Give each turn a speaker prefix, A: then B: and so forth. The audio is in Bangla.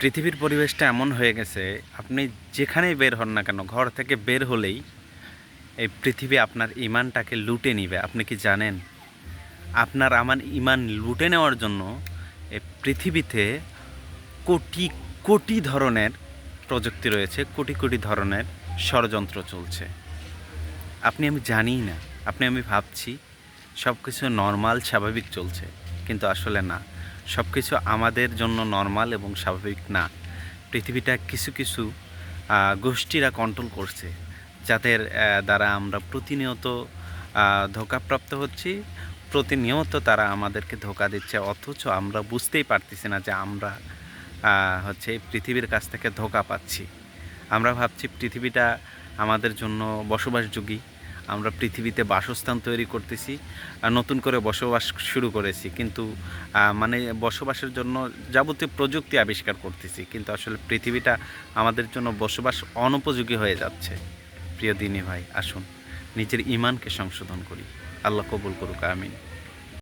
A: পৃথিবীর পরিবেশটা এমন হয়ে গেছে, আপনি যেখানেই বের হন না কেন, ঘর থেকে বের হলেই এই পৃথিবী আপনার ইমানটাকে লুটে নিবে। আপনি কি জানেন? আপনার আমার ইমান লুটে নেওয়ার জন্য এই পৃথিবীতে কোটি কোটি ধরনের প্রযুক্তি রয়েছে, কোটি কোটি ধরনের ষড়যন্ত্র চলছে। আপনি আমি জানিই না, আপনি আমি ভাবছি সব কিছু নর্মাল স্বাভাবিক চলছে। কিন্তু আসলে না। সব কিছু আমাদের জন্য নর্মাল এবং স্বাভাবিক না। পৃথিবীটা কিছু কিছু গোষ্ঠীরা কন্ট্রোল করছে, যাদের দ্বারা আমরা প্রতিনিয়ত ধোঁকাপ্রাপ্ত হচ্ছি, প্রতিনিয়ত তারা আমাদেরকে ধোকা দিচ্ছে, অথচ আমরা বুঝতেই পারতেছি না যে আমরা হচ্ছে পৃথিবীর কাছ থেকে ধোকা পাচ্ছি। আমরা ভাবছি পৃথিবীটা আমাদের জন্য বসবাসযোগ্য আমরা পৃথিবীতে বাসস্থান তৈরি করতেছি আর নতুন করে বসবাস শুরু করেছি। কিন্তু মানে বসবাসের জন্য যাবতীয় প্রযুক্তি আবিষ্কার করতেছি। কিন্তু আসলে পৃথিবীটা আমাদের জন্য বসবাস অনুপযোগী হয়ে যাচ্ছে। প্রিয় দিনী ভাই, আসুন, নিজের ইমানকে সংশোধন করি। আল্লাহ কবুল করুক, আমিন।